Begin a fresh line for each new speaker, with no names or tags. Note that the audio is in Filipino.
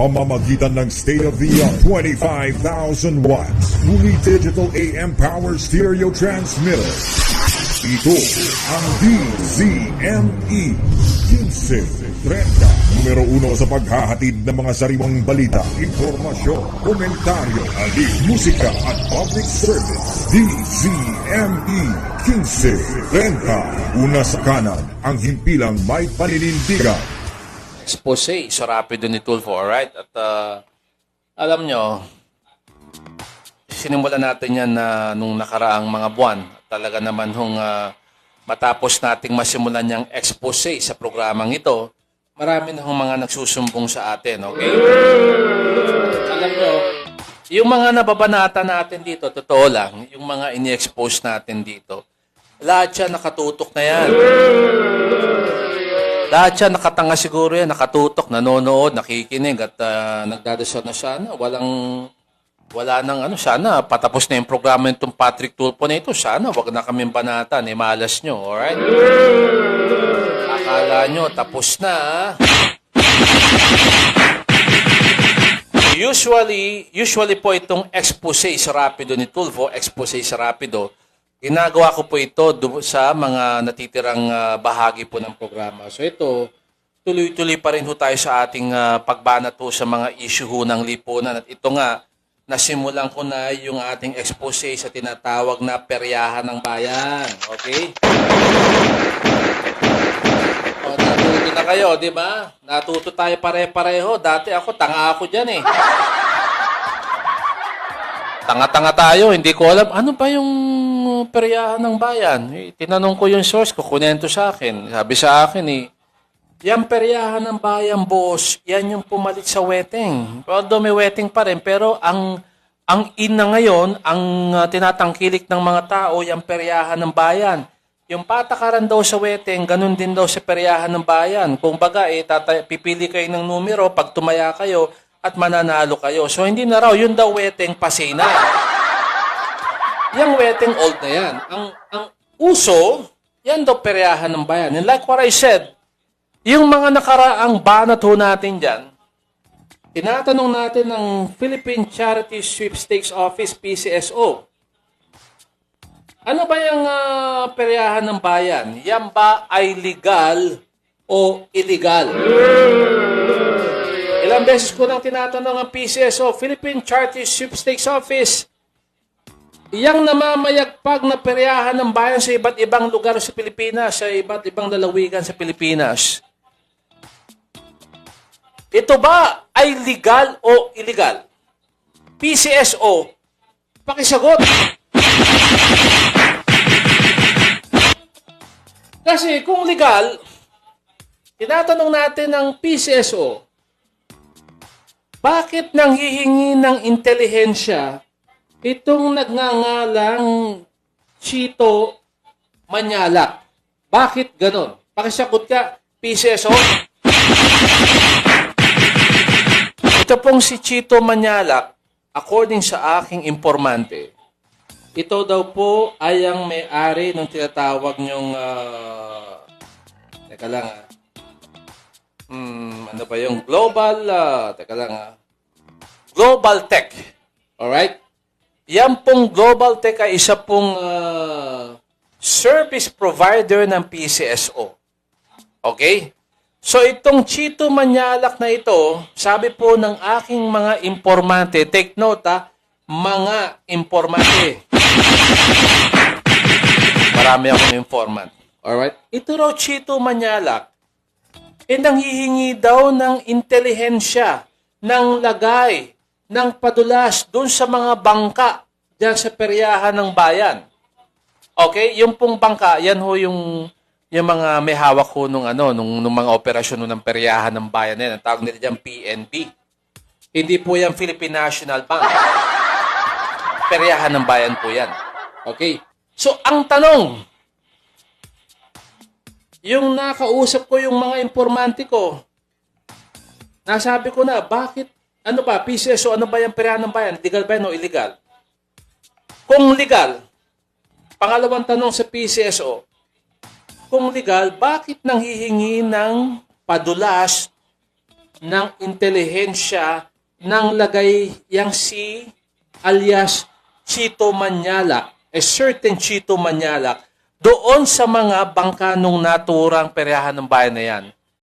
pamamagitan ng state-of-the-art 25,000 watts fully digital AM power stereo transmitter. Ito ang DZME 1530. Numero uno sa paghahatid ng mga sariwang balita, impormasyon, komentaryo, alik, musika at public service. DZME 1530. Una sa kanan, ang himpilang may paninindigan.
Expose sa Rapido ni Tulfo, alright? At ah, alam nyo, sinimulan natin yan na nung nakaraang mga buwan. Talaga naman hong ah, matapos nating masimulan yung expose sa programang ito, marami na hong mga nagsusumbong sa atin, okay? Alam nyo, yung mga nababanata natin dito, totoo lang, yung mga ini-expose natin dito, lahat yan nakatutok na yan. Lahat siya nakatanga siguro yan, nakatutok, nanonood, nakikinig at ah, nagdadasal na sana. Walang, wala nang ano, sana patapos na yung programa nitong Patrick Tulpo na ito. Sana wag na kaming banatan, eh, malas nyo, alright? Akala nyo, tapos na. ah. Usually, usually po itong expose sa Rapido ni Tulfo, expose sa Rapido, ginagawa ko po ito sa mga natitirang ah, bahagi po ng programa. So ito, tuloy-tuloy pa rin ho tayo sa ating ah, pagbanat ho sa mga issue ho ng lipunan. At ito nga, nasimulan ko na yung ating expose sa tinatawag na peryahan ng bayan. Okay? O, natuto na kayo, di ba? Natuto tayo pare-pareho. Dati ako, tanga ako dyan eh. Tanga-tanga tayo, hindi ko alam. Ano ba yung peryahan ng bayan? Eh, tinanong ko yung source ko, kunento sa akin. Sabi sa akin eh, yung peryahan ng bayan, boss, yan yung pumalit sa wedding. Although may wedding pa rin, pero ang ang ina ngayon, ang uh, tinatangkilik ng mga tao, yung peryahan ng bayan. Yung patakaran daw sa wedding, ganun din daw sa peryahan ng bayan. Kung baga, eh, tata- pipili kayo ng numero, pag tumaya kayo, at mananalo kayo. So, hindi na raw, yun daw wedding pasina. Yung wedding old na yan. Ang, ang uso, yan daw peryahan ng bayan. And like what I said, yung mga nakaraang banat ho natin dyan, tinatanong natin ng Philippine Charity Sweepstakes Office, PCSO, ano ba yung ah, peryahan ng bayan? Yan ba ay legal o illegal? Ilang beses ko nang tinatanong ang PCSO, Philippine Charity Sweepstakes Office, Iyang namamayagpag na peryahan ng bayan sa iba't ibang lugar sa Pilipinas, sa iba't ibang lalawigan sa Pilipinas. Ito ba ay legal o illegal? PCSO, pakisagot. Kasi kung legal, tinatanong natin ng PCSO, bakit nang hihingi ng intelihensya itong nagngangalang Chito Manyalak. Bakit ganon? Pakisagot ka, PCSO. Ito pong si Chito Manyalak, according sa aking informante, ito daw po ay ang may-ari ng tinatawag niyong, ah, teka lang ah, Hmm, ano ba yung global, ah, teka lang ah, Global Tech. Alright? Yan pong Global Tech ay isa pong ah, service provider ng PCSO. Okay? So itong Chito Manyalak na ito, sabi po ng aking mga informante, take note ha, mga informante. Marami akong informant. Alright? Ito raw Chito Manyalak, eh nanghihingi daw ng intelihensya, ng lagay, ng padulas doon sa mga bangka diyan sa peryahan ng bayan. Okay? Yung pong bangka, yan ho yung yung mga may hawak ho nung ano, nung, nung mga operasyon ng peryahan ng bayan na yan. Ang tawag nila dyan PNB. Hindi po yan Philippine National Bank. Peryahan ng bayan po yan. Okay? So, ang tanong, yung nakausap ko yung mga informante ko, nasabi ko na, bakit, ano ba, PCSO, ano ba yung peryahan ng bayan? Legal ba yan o illegal? Kung legal, pangalawang tanong sa PCSO, kung legal, bakit nang hihingi ng padulas ng intelihensya ng lagay yang si alias Chito Manyala, a certain Chito Manyala, doon sa mga bangka nung naturang peryahan ng bayan na yan.